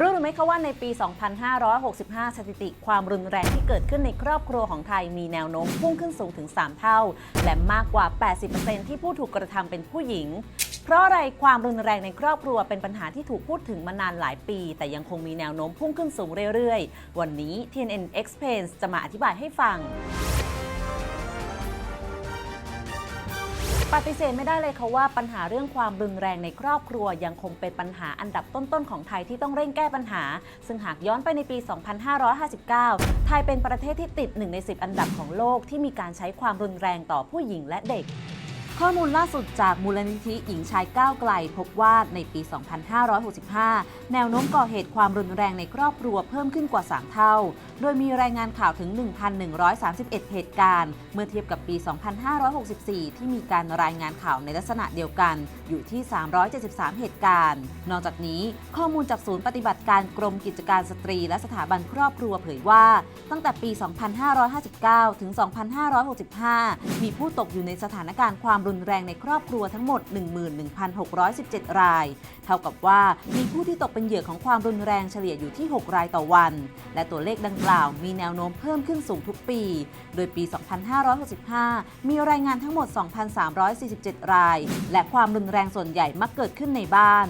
รู้หรือไม่คะว่าในปี 2565 สถิติความรุนแรงที่เกิดขึ้นในครอบครัวของไทยมีแนวโน้มพุ่งขึ้นสูงถึง 3 เท่า และมากกว่า 80%ที่ผู้ถูกกระทำเป็นผู้หญิง เพราะอะไรความรุนแรงในครอบครัวเป็นปัญหาที่ถูกพูดถึงมานานหลายปี แต่ยังคงมีแนวโน้มพุ่งขึ้นสูงเรื่อยๆ วันนี้ TNN Explains จะมาอธิบายให้ฟัง ปฏิเสธไม่ได้เลยค่ะว่าปัญหาเรื่องความรุนแรงในครอบครัวยังคงเป็นปัญหาอันดับต้นๆของไทยที่ต้องเร่งแก้ปัญหา ซึ่งหากย้อนไปในปี 2559 ไทยเป็นประเทศที่ติด 1 ใน 10 อันดับของโลกที่มีการใช้ความรุนแรงต่อผู้หญิงและเด็ก ข้อมูลล่าสุดจากมูลนิธิหญิงชายก้าวไกล พบว่าในปี 2565 แนวโน้มก่อเหตุความรุนแรงในครอบครัวเพิ่มขึ้นกว่า 3 เท่า โดยมีรายงานข่าวถึง 1,131 เหตุการณ์ เมื่อเทียบกับปี 2564 ที่มีการรายงานข่าวในลักษณะเดียวกันอยู่ที่ 373 เหตุการณ์ นอกจากนี้ ข้อมูลจากศูนย์ปฏิบัติการกรมกิจการสตรี และสถาบันครอบครัวเผยว่า ตั้งแต่ปี 2559 ถึง 2565 มีผู้ตกอยู่ในสถานการณ์ความรุนแรงในครอบครัวทั้งหมด 11,617 ราย เท่ากับว่ามีผู้ที่ตกเป็นเหยื่อของความรุนแรงเฉลี่ยอยู่ที่ 6 รายต่อวัน และตัวเลขดังกล่าวมีแนวโน้มเพิ่มขึ้นสูงทุกปี โดยปี 2565 มีรายงานทั้งหมด 2,347 ราย และความรุนแรงส่วนใหญ่มักเกิดขึ้นในบ้าน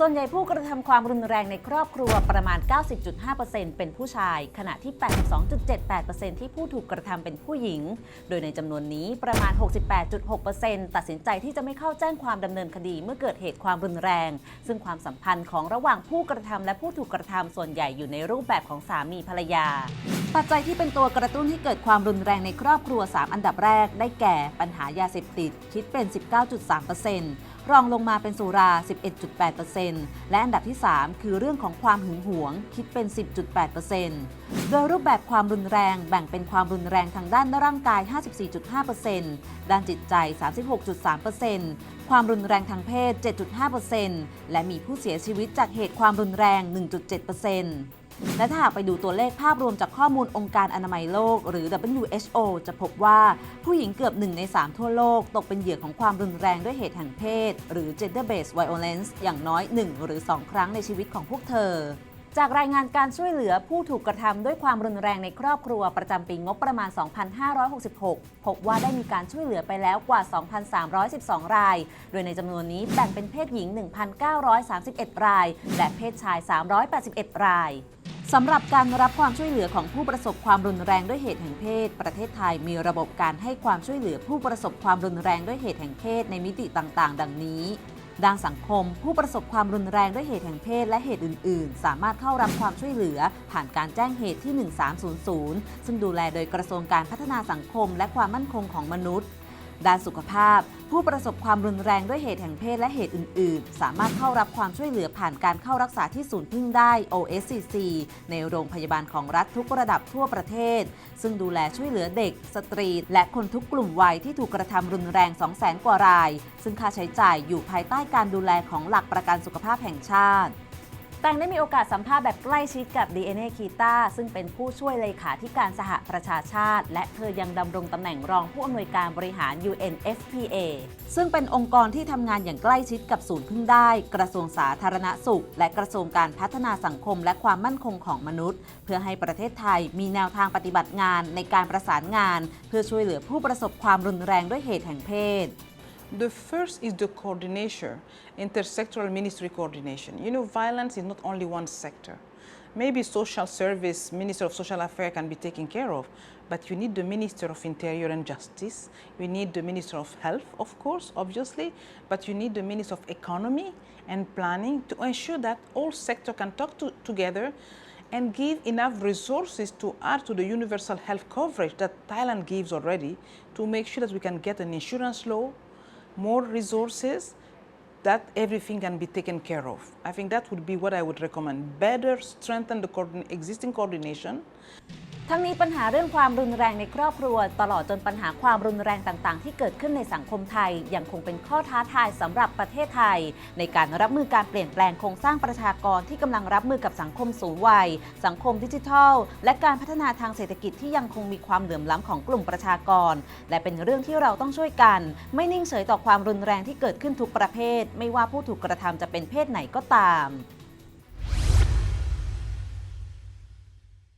ส่วนใหญ่ผู้กระทำความรุนแรงในครอบครัวประมาณ 90.5%เป็นผู้ชาย ขณะที่ 82.78%ที่ผู้ถูกกระทำเป็นผู้หญิง โดยในจำนวนนี้ประมาณ 68.6%ตัดสินใจที่จะไม่เข้าแจ้งความดำเนินคดีเมื่อเกิดเหตุความรุนแรง ซึ่งความสัมพันธ์ของระหว่างผู้กระทำและผู้ถูกกระทำส่วนใหญ่อยู่ในรูปแบบของสามีภรรยา ปัจจัยที่เป็นตัวกระตุ้นให้เกิดความรุนแรงในครอบครัว 3 อันดับแรก ได้แก่ปัญหายาเสพติดคิดเป็น 19.3% รองลงมาเป็นสุรา 11.8%และอันดับที่ 3 คือเรื่องของความหึงหวง คิดเป็น 10.8%โดยรูปแบบความรุนแรงแบ่งเป็นความรุนแรงทางด้านร่างกาย 54.5%ด้านจิตใจ 36.3%ความรุนแรงทางเพศ 7.5%และมีผู้เสียชีวิตจากเหตุความรุนแรง 1.7% และถ้าหากไปดูตัวเลขภาพรวมจากข้อมูลองค์การอนามัยโลก หรือ WHO จะพบว่าผู้หญิงเกือบ1ใน 3 ทั่วโลก ตกเป็นเหยื่อของความรุนแรงด้วยเหตุแห่งเพศ หรือ gender-based violence อย่างน้อย 1 หรือ 2 ครั้งในชีวิตของพวกเธอจากรายงานการช่วยเหลือผู้ถูกกระทำด้วยความรุนแรงในครอบครัวประจำปีงบประมาณ 2566 พบว่าได้มีการช่วยเหลือไปแล้วกว่า 2,312 ราย โดยในจำนวนนี้แบ่งเป็นเพศหญิง 1,931 ราย และเพศชาย 381 ราย สำหรับการรับความช่วยเหลือของผู้ประสบความรุนแรงด้วยเหตุแห่งเพศ ประเทศไทยมีระบบการให้ความช่วยเหลือผู้ประสบความรุนแรงด้วยเหตุแห่งเพศในมิติต่างๆ ดังนี้ ด้านสังคม ผู้ประสบความรุนแรงด้วยเหตุแห่งเพศและเหตุอื่น ๆ สามารถเข้ารับความช่วยเหลือ ผ่านการแจ้งเหตุที่ 1300 ซึ่งดูแลโดยกระทรวงการพัฒนาสังคม และความมั่นคงของมนุษย์ ด้านสุขภาพ ผู้ประสบความรุนแรงด้วยเหตุแห่งเพศและเหตุอื่น ๆ สามารถเข้ารับความช่วยเหลือผ่านการเข้ารักษาที่ศูนย์พึ่งได้ OSCC ในโรงพยาบาลของรัฐทุกระดับทั่วประเทศ ซึ่งดูแลช่วยเหลือเด็ก สตรี และคนทุกกลุ่มวัยที่ถูกกระทำรุนแรง 200,000 กว่าราย ซึ่งค่าใช้จ่ายอยู่ภายใต้การดูแลของหลักประกันสุขภาพแห่งชาติ แตงได้มีโอกาสสัมภาษณ์แบบใกล้ชิดกับ DNA คีตาซึ่งเป็นผู้ช่วยเลขาธิการสหประชาชาติ และเธอยังดำรงตำแหน่งรองผู้อำนวยการบริหาร UNFPA ซึ่งเป็นองค์กรที่ทำงานอย่างใกล้ชิดกับศูนย์พึ่งได้ กระทรวงสาธารณสุข และกระทรวงการพัฒนาสังคม และความมั่นคงของมนุษย์ เพื่อให้ประเทศไทยมีแนวทางปฏิบัติงานในการประสานงาน เพื่อช่วยเหลือผู้ประสบความรุนแรงด้วยเหตุแห่งเพศ The first is the coordination, intersectoral ministry coordination. You know, violence is not only one sector. Maybe social service, Minister of Social Affairs can be taken care of, but you need the Minister of Interior and Justice. You need the Minister of Health, of course, obviously, but you need the Minister of Economy and Planning to ensure that all sectors can talk to, together and give enough resources to add to the universal health coverage that Thailand gives already to make sure that we can get an insurance law, more resources, that everything can be taken care of. I think that would be what I would recommend. Better strengthen the coordin- existing coordination ทั้งนี้ปัญหาเรื่องความรุนแรงในครอบครัว ตลอดจนปัญหาความรุนแรงต่างๆ ที่เกิดขึ้นในสังคมไทย ยังคงเป็นข้อท้าทายสำหรับประเทศไทย ในการรับมือการเปลี่ยนแปลงโครงสร้างประชากรที่กำลังรับมือกับสังคมสูงวัย สังคมดิจิทัล และการพัฒนาทางเศรษฐกิจที่ยังคงมีความเหลื่อมล้ำของกลุ่มประชากร และเป็นเรื่องที่เราต้องช่วยกัน ไม่นิ่งเฉยต่อความรุนแรงที่เกิดขึ้นทุกประเภท ไม่ว่าผู้ถูกกระทำจะเป็นเพศไหนก็ตาม